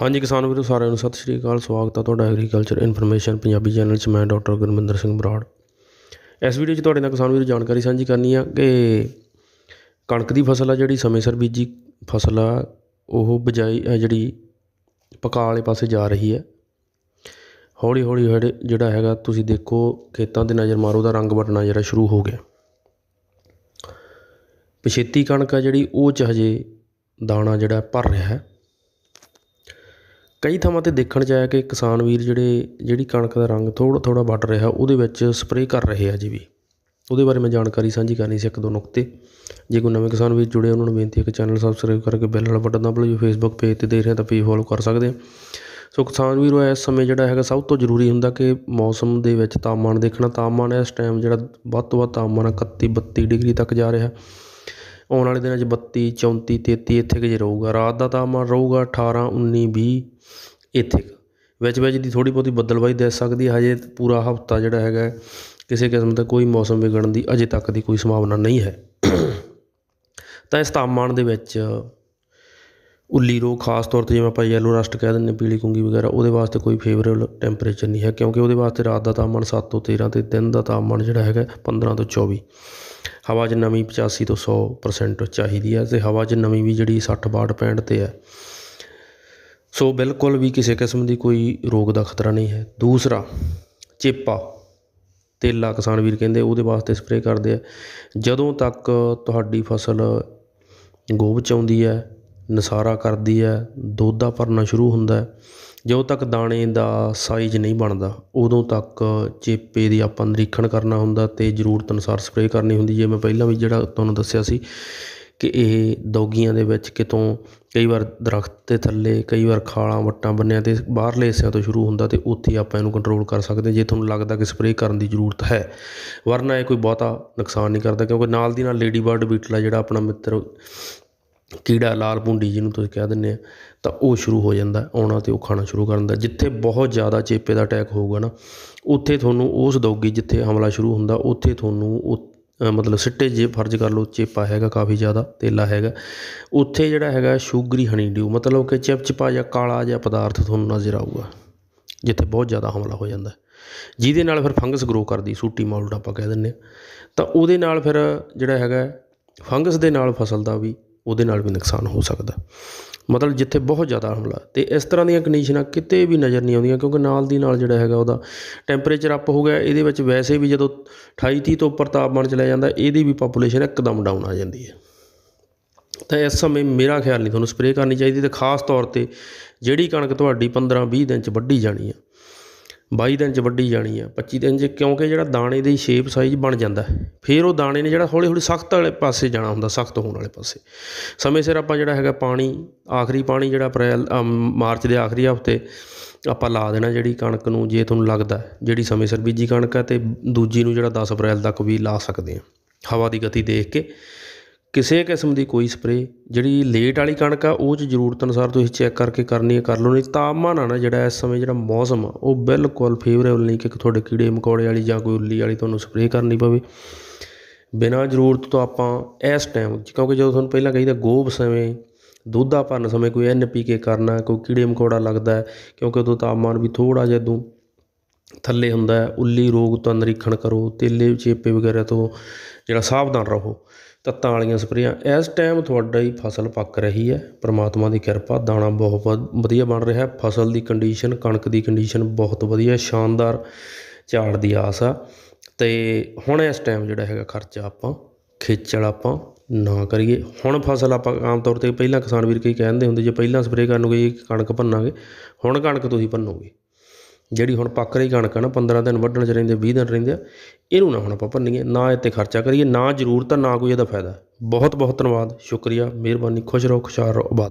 ਹਾਂਜੀ ਕਿਸਾਨ ਵੀਰੋ ਸਾਰਿਆਂ ਨੂੰ ਸਤਿ ਸ਼੍ਰੀ ਅਕਾਲ। ਸਵਾਗਤ ਹੈ ਤੁਹਾਡਾ ਐਗਰੀਕਲਚਰ ਇਨਫੋਰਮੇਸ਼ਨ ਪੰਜਾਬੀ ਚੈਨਲ 'ਚ। ਮੈਂ ਡਾਕਟਰ ਗੁਰਮਿੰਦਰ ਸਿੰਘ ਬਰਾੜ। ਇਸ ਵੀਡੀਓ 'ਚ ਤੁਹਾਡੇ ਨਾਲ ਕਿਸਾਨ ਵੀਰੋ ਜਾਣਕਾਰੀ ਸਾਂਝੀ ਕਰਨੀ ਆ ਕਿ ਕਣਕ ਦੀ ਫਸਲ ਆ ਜਿਹੜੀ ਸਮੇਂ ਸਿਰ ਬੀਜੀ ਫਸਲ ਆ ਉਹ ਬਜਾਈ ਅ, ਜਿਹੜੀ ਪਕਾ ਵਾਲੇ ਪਾਸੇ ਜਾ ਰਹੀ ਹੈ ਹੌਲੀ ਹੌਲੀ ਹੌਲੀ ਜਿਹੜਾ ਹੈਗਾ ਤੁਸੀਂ ਦੇਖੋ ਖੇਤਾਂ ਤੇ ਨਜ਼ਰ ਮਾਰੋ ਦਾ ਰੰਗ ਬਟਣਾ ਜਿਹੜਾ ਸ਼ੁਰੂ ਹੋ ਗਿਆ। ਪਛੇਤੀ ਕਣਕ ਆ ਜਿਹੜੀ ਉਹ 'ਚ ਹਜੇ ਦਾਣਾ ਜਿਹੜਾ ਭਰ ਰਿਹਾ ਹੈ। ਕਈ ਥਾਵਾਂ ਤੇ ਦੇਖਣ 'ਚ ਆਇਆ ਕਿ ਕਿਸਾਨ ਵੀਰ ਜਿਹੜੇ, ਜਿਹੜੀ ਕਣਕ ਦਾ ਰੰਗ ਥੋੜ੍ਹਾ ਥੋੜ੍ਹਾ ਵੱਟ ਰਿਹਾ, ਉਹਦੇ ਵਿੱਚ ਸਪਰੇਅ ਕਰ ਰਹੇ ਆ ਜੀ ਵੀ। ਉਹਦੇ ਬਾਰੇ ਮੈਂ ਜਾਣਕਾਰੀ ਸਾਂਝੀ ਕਰਨੀ ਸੀ ਇੱਕ ਦੋ ਨੁਕਤੇ। ਜੇ ਕੋਈ ਨਵੇਂ ਕਿਸਾਨ ਵੀਰ ਜੁੜੇ ਉਹਨਾਂ ਨੂੰ ਬੇਨਤੀ ਹੈ ਕਿ ਚੈਨਲ ਸਬਸਕ੍ਰਾਈਬ ਕਰਕੇ ਬੈਲ ਵਾਲਾ ਬਟਨ ਦਬਾ ਲਓ ਜੇ ਫੇਸਬੁੱਕ ਪੇਜ ਤੇ ਦੇਖ ਰਹੇ ਤਾਂ ਪੇਜ ਫੋਲੋ ਕਰ ਸਕਦੇ ਆ। ਸੋ ਕਿਸਾਨ ਵੀਰੋ, ਇਸ ਸਮੇਂ ਜਿਹੜਾ ਹੈਗਾ ਸਭ ਤੋਂ ਜ਼ਰੂਰੀ ਹੁੰਦਾ ਕਿ ਮੌਸਮ ਦੇ ਵਿੱਚ ਤਾਪਮਾਨ ਦੇਖਣਾ। ਤਾਪਮਾਨ ਇਸ ਟਾਈਮ ਜਿਹੜਾ ਵੱਧ ਤੋਂ ਵੱਧ ਤਾਪਮਾਨ ਆ 31 32 ਡਿਗਰੀ ਤੱਕ ਜਾ ਰਿਹਾ। ਆਉਣ ਵਾਲੇ ਦਿਨਾਂ 'ਚ 32 34 33 ਇੱਥੇ ਕੁ ਜੇ ਰਹੂਗਾ। ਰਾਤ ਦਾ ਤਾਪਮਾਨ ਰਹੂਗਾ 18 19 20 ਇੱਥੇ ਕੁ। ਵਿੱਚ ਵਿੱਚ ਦੀ ਥੋੜ੍ਹੀ ਬਹੁਤੀ ਬੱਦਲਬਾਈ ਦਿਸ ਸਕਦੀ ਹੈ। ਹਜੇ ਪੂਰਾ ਹਫਤਾ ਜਿਹੜਾ ਹੈਗਾ ਕਿਸੇ ਕਿਸਮ ਦਾ ਕੋਈ ਮੌਸਮ ਵਿਗੜਨ ਦੀ ਅਜੇ ਤੱਕ ਦੀ ਕੋਈ ਸੰਭਾਵਨਾ ਨਹੀਂ ਹੈ। ਤਾਂ ਇਸ ਤਾਪਮਾਨ ਦੇ ਵਿੱਚ ਉੱਲੀ ਰੋਗ ਖਾਸ ਤੌਰ ਤੇ ਜਿਵੇਂ ਆਪਾਂ ਯੈਲੋ ਰਸਟ ਕਹਿ ਦਿੰਦੇ ਪੀਲੀ ਕੁੰਗੀ ਵਗੈਰਾ, ਉਹਦੇ ਵਾਸਤੇ ਕੋਈ ਫੇਵਰੇਬਲ ਟੈਂਪਰੇਚਰ ਨਹੀਂ ਹੈ, ਕਿਉਂਕਿ ਉਹਦੇ ਵਾਸਤੇ ਰਾਤ ਦਾ ਤਾਪਮਾਨ 7 ਤੋਂ 13 ਤੇ ਦਿਨ ਦਾ ਤਾਪਮਾਨ ਜਿਹੜਾ ਹੈਗਾ 15 ਤੋਂ 24 ਹਵਾ 'ਚ ਨਮੀ 85 ਤੋਂ 100% ਚਾਹੀਦੀ ਹੈ ਅਤੇ ਹਵਾ 'ਚ ਨਮੀ ਵੀ ਜਿਹੜੀ 60 62 65 ਤੇ ਹੈ ਸੋ ਬਿਲਕੁਲ ਵੀ ਕਿਸੇ ਕਿਸਮ ਦੀ ਕੋਈ ਰੋਗ ਦਾ ਖਤਰਾ ਨਹੀਂ ਹੈ। ਦੂਸਰਾ, ਚੇਪਾ। ਤੇਲਾ ਕਿਸਾਨ ਵੀਰ ਕਹਿੰਦੇ ਉਹਦੇ ਵਾਸਤੇ ਸਪਰੇਅ ਕਰਦੇ ਆ। ਜਦੋਂ ਤੱਕ ਤੁਹਾਡੀ ਫਸਲ ਗੋਭ ਚ ਆਉਂਦੀ ਹੈ, ਨਸਾਰਾ ਕਰਦੀ ਹੈ ਦੋਦਾ ਭਰਨਾ ਸ਼ੁਰੂ ਹੁੰਦਾ ਜਦੋਂ ਤੱਕ ਦਾਣੇ ਦਾ ਸਾਈਜ਼ ਨਹੀਂ ਬਣਦਾ, ਉਦੋਂ ਤੱਕ ਚੇਪੇ ਦੀ ਆਪਾਂ ਨਿਰੀਖਣ ਕਰਨਾ ਹੁੰਦਾ ਅਤੇ ਜ਼ਰੂਰਤ ਅਨੁਸਾਰ ਸਪਰੇਅ ਕਰਨੀ ਹੁੰਦੀ। ਜੇ ਮੈਂ ਪਹਿਲਾਂ ਵੀ ਜਿਹੜਾ ਤੁਹਾਨੂੰ ਦੱਸਿਆ ਸੀ ਕਿ ਇਹ ਦੌਗੀਆਂ ਦੇ ਵਿੱਚ ਕਿਤੋਂ ਕਈ ਵਾਰ ਦਰਖਤ ਦੇ ਥੱਲੇ, ਕਈ ਵਾਰ ਖਾਲਾਂ, ਵੱਟਾਂ ਬੰਨਿਆਂ ਤੇ ਬਾਹਰਲੇ ਹਿੱਸਿਆਂ ਤੋਂ ਸ਼ੁਰੂ ਹੁੰਦਾ ਤੇ ਉੱਥੇ ਆਪਾਂ ਇਹਨੂੰ ਕੰਟਰੋਲ ਕਰ ਸਕਦੇ ਜੇ ਤੁਹਾਨੂੰ ਲੱਗਦਾ ਕਿ ਸਪਰੇਅ ਕਰਨ ਦੀ ਜ਼ਰੂਰਤ ਹੈ, ਵਰਨਾ ਇਹ ਕੋਈ ਬਹੁਤਾ ਨੁਕਸਾਨ ਨਹੀਂ ਕਰਦਾ ਕਿਉਂਕਿ ਨਾਲ ਦੀ ਨਾਲ ਲੇਡੀ ਬਰਡ ਬੀਟਲ ਆ ਜਿਹੜਾ ਆਪਣਾ ਮਿੱਤਰ ਕੀੜਾ ਲਾਲ ਭੁੰਡੀ ਜਿਹਨੂੰ ਤੁਸੀਂ ਕਹਿ ਦਿੰਦੇ ਆ, ਤਾਂ ਉਹ ਸ਼ੁਰੂ ਹੋ ਜਾਂਦਾ, ਆਉਣਾ ਅਤੇ ਉਹ ਖਾਣਾ ਸ਼ੁਰੂ ਕਰ ਦਿੰਦਾ। ਜਿੱਥੇ ਬਹੁਤ ਜ਼ਿਆਦਾ ਚੇਪੇ ਦਾ ਅਟੈਕ ਹੋਊਗਾ ਨਾ, ਉੱਥੇ ਤੁਹਾਨੂੰ ਉਸ ਦੌਗੀ ਜਿੱਥੇ ਹਮਲਾ ਸ਼ੁਰੂ ਹੁੰਦਾ, ਉੱਥੇ ਤੁਹਾਨੂੰ ਉਹ ਮਤਲਬ ਸਿੱਟੇ ਜੇ ਫਰਜ਼ ਕਰ ਲਓ, ਚੇਪਾ ਹੈਗਾ ਕਾਫੀ ਜ਼ਿਆਦਾ, ਤੇਲਾ ਹੈਗਾ। ਉੱਥੇ ਜਿਹੜਾ ਹੈਗਾ ਸ਼ੂਗਰੀ ਹਨੀ ਡਿਊ ਮਤਲਬ ਕਿ ਚਿਪਚਿਪਾ ਜਾਂ ਕਾਲਾ ਜਿਹਾ ਪਦਾਰਥ ਤੁਹਾਨੂੰ ਨਜ਼ਰ ਆਊਗਾ, ਜਿੱਥੇ ਬਹੁਤ ਜ਼ਿਆਦਾ ਹਮਲਾ ਹੋ ਜਾਂਦਾ। ਜਿਹਦੇ ਨਾਲ ਫਿਰ ਫੰਗਸ ਗਰੋ ਕਰਦੀ, ਸੂਟੀ ਮਾਲਟ ਆਪਾਂ ਕਹਿ ਦਿੰਦੇ ਹਾਂ ਤਾਂ ਉਹਦੇ ਨਾਲ ਫਿਰ ਜਿਹੜਾ ਹੈਗਾ, ਫੰਗਸ ਦੇ ਨਾਲ ਫਸਲ ਦਾ ਵੀ ਉਹਦੇ ਨਾਲ ਵੀ ਨੁਕਸਾਨ ਹੋ ਸਕਦਾ। ਮਤਲਬ ਜਿੱਥੇ ਬਹੁਤ ਜ਼ਿਆਦਾ ਹਮਲਾ। ਅਤੇ ਇਸ ਤਰ੍ਹਾਂ ਦੀਆਂ ਕੰਡੀਸ਼ਨਾਂ ਕਿਤੇ ਵੀ ਨਜ਼ਰ ਨਹੀਂ ਆਉਂਦੀਆਂ, ਕਿਉਂਕਿ ਨਾਲ ਦੀ ਨਾਲ ਜਿਹੜਾ ਹੈਗਾ ਉਹਦਾ ਟੈਂਪਰੇਚਰ ਅਪ ਹੋ ਗਿਆ। ਇਹਦੇ ਵਿੱਚ ਵੈਸੇ ਵੀ ਜਦੋਂ 28 30 ਤੋਂ ਉੱਪਰ ਤਾਪਮਾਨ ਚਲਾ ਜਾਂਦਾ, ਇਹਦੀ ਵੀ ਪਾਪੂਲੇਸ਼ਨ ਇੱਕਦਮ ਡਾਊਨ ਆ ਜਾਂਦੀ ਹੈ। ਤਾਂ ਇਸ ਸਮੇਂ ਮੇਰਾ ਖਿਆਲ ਨਹੀਂ ਤੁਹਾਨੂੰ ਸਪਰੇਅ ਕਰਨੀ ਚਾਹੀਦੀ ਤੇ ਖਾਸ ਤੌਰ ਤੇ ਜਿਹੜੀ ਕਣਕ ਤੁਹਾਡੀ 15 20 ਦਿਨ ਚ ਵੱਢੀ ਜਾਣੀ ਆ ਬਾਈ ਦਿਨ ਚ ਵੱਢੀ ਜਾਣੀ ਆ 25 ਦਿਨ ਚ, ਕਿਉਂਕਿ ਜਿਹੜਾ ਦਾਣੇ ਦੀ ਸ਼ੇਪ ਸਾਈਜ਼ ਬਣ ਜਾਂਦਾ ਫਿਰ ਉਹ ਦਾਣੇ ਨੇ ਜਿਹੜਾ ਹੌਲੀ ਹੌਲੀ ਸਖਤ ਵਾਲੇ ਪਾਸੇ ਜਾਣਾ ਹੁੰਦਾ, ਸਖਤ ਹੋਣ ਵਾਲੇ ਪਾਸੇ। ਸਮੇਂ ਸਿਰ ਆਪਾਂ ਜਿਹੜਾ ਹੈਗਾ ਪਾਣੀ, ਆਖਰੀ ਪਾਣੀ ਜਿਹੜਾ ਅਪ੍ਰੈਲ ਮਾਰਚ ਦੇ ਆਖਰੀ ਹਫ਼ਤੇ ਆਪਾਂ ਲਾ ਦੇਣਾ ਜਿਹੜੀ ਕਣਕ ਨੂੰ ਜੇ ਤੁਹਾਨੂੰ ਲੱਗਦਾ ਜਿਹੜੀ ਸਮੇਂ ਸਿਰ ਬੀਜੀ ਕਣਕ ਹੈ ਤੇ ਦੂਜੀ ਨੂੰ ਜਿਹੜਾ 10 ਅਪ੍ਰੈਲ ਤੱਕ ਵੀ ਲਾ ਸਕਦੇ ਆ ਹਵਾ ਦੀ ਗਤੀ ਦੇਖ ਕੇ ਕਿਸੇ ਕਿਸਮ ਦੀ ਕੋਈ ਸਪਰੇਅ ਜਿਹੜੀ ਲੇਟ ਵਾਲੀ ਕਣਕ ਆ, ਉਹ 'ਚ ਜ਼ਰੂਰਤ ਅਨੁਸਾਰ ਤੁਸੀਂ ਚੈੱਕ ਕਰਕੇ ਕਰਨੀ ਹੈ, ਕਰ ਲਓ, ਨਹੀਂ ਤਾਪਮਾਨ ਆ ਨਾ ਜਿਹੜਾ ਇਸ ਸਮੇਂ ਜਿਹੜਾ ਮੌਸਮ ਆ, ਉਹ ਬਿਲਕੁਲ ਫੇਵਰੇਬਲ ਨਹੀਂ ਕਿ ਤੁਹਾਡੇ ਕੀੜੇ ਮਕੌੜੇ ਵਾਲੀ ਜਾਂ ਕੋਈ ਉੱਲੀ ਵਾਲੀ ਤੁਹਾਨੂੰ ਸਪਰੇਅ ਕਰਨੀ ਪਵੇ। ਬਿਨਾਂ ਜ਼ਰੂਰਤ ਤੋਂ ਆਪਾਂ ਇਸ ਟਾਈਮ ਕਿਉਂਕਿ ਜਦੋਂ ਤੁਹਾਨੂੰ ਪਹਿਲਾਂ ਕਹੀਦਾ ਗੋਭ ਸਮੇਂ, ਦੁੱਧਾ ਭਰਨ ਸਮੇਂ ਕੋਈ ਐਨ ਪੀ ਕੇ ਕਰਨਾ, ਕੋਈ ਕੀੜੇ ਮਕੌੜਾ ਲੱਗਦਾ ਕਿਉਂਕਿ ਉਦੋਂ ਤਾਪਮਾਨ ਵੀ ਥੋੜ੍ਹਾ ਜਿਹਾ ਉਦੋਂ ਥੱਲੇ ਹੁੰਦਾ ਉੱਲੀ ਰੋਗ ਤੋਂ ਨਿਰੀਖਣ ਕਰੋ, ਤੇਲੇ, ਚੇਪੇ ਵਗੈਰਾ ਤੋਂ ਜਿਹੜਾ ਸਾਵਧਾਨ ਰਹੋ। ਤੱਤਾਂ ਵਾਲੀਆਂ ਸਪਰੇਆਂ। ਇਸ ਟਾਈਮ ਤੁਹਾਡਾ ਹੀ ਫਸਲ ਪੱਕ ਰਹੀ ਹੈ। ਪਰਮਾਤਮਾ ਦੀ ਕਿਰਪਾ, ਦਾਣਾ ਬਹੁਤ ਵਧ- ਵਧੀਆ ਬਣ ਰਿਹਾ। ਫਸਲ ਦੀ ਕੰਡੀਸ਼ਨ ਕਣਕ ਦੀ ਕੰਡੀਸ਼ਨ ਬਹੁਤ ਵਧੀਆ, ਸ਼ਾਨਦਾਰ ਝਾੜ ਦੀ ਆਸ ਆ। ਤੇ ਹੁਣ ਇਸ ਟਾਈਮ ਜਿਹੜਾ ਹੈਗਾ ਖਰਚਾ ਆਪਾਂ, ਖੇਚਲ ਆਪਾਂ ਨਾ ਕਰੀਏ। ਹੁਣ ਫਸਲ ਆਪਾਂ ਆਮ ਤੌਰ ਤੇ ਪਹਿਲਾਂ ਕਿਸਾਨ ਵੀਰ ਕਈ ਕਹਿੰਦੇ ਹੁੰਦੇ, ਜੇ ਪਹਿਲਾਂ ਸਪਰੇਅ ਕਰਨ ਨੂੰ ਕਣਕ ਭੰਨਾਂਗੇ, ਹੁਣ ਕਣਕ ਤੁਸੀਂ ਭੰਨੋਗੇ। ਜਿਹੜੀ ਹੁਣ ਪੱਕ ਰਹੀ ਕਣਕ ਆ ਨਾ 15 ਦਿਨ ਵੱਢਣ ਚ ਰਹਿੰਦੇ 20 ਦਿਨ ਰਹਿੰਦੇ ਆ, ਇਹਨੂੰ ਨਾ ਹੁਣ ਆਪਾਂ ਭੰਨੀਏ, ਨਾ ਇਹ 'ਤੇ ਖਰਚਾ ਕਰੀਏ, ਨਾ ਜ਼ਰੂਰਤ ਆ, ਨਾ ਕੋਈ ਇਹਦਾ ਫਾਇਦਾ। ਬਹੁਤ ਬਹੁਤ ਧੰਨਵਾਦ, ਸ਼ੁਕਰੀਆ, ਮਿਹਰਬਾਨੀ, ਖੁਸ਼ ਰਹੋ, ਖੁਸ਼ਹਾਲ ਰਹੋ, ਆਬਾਦ।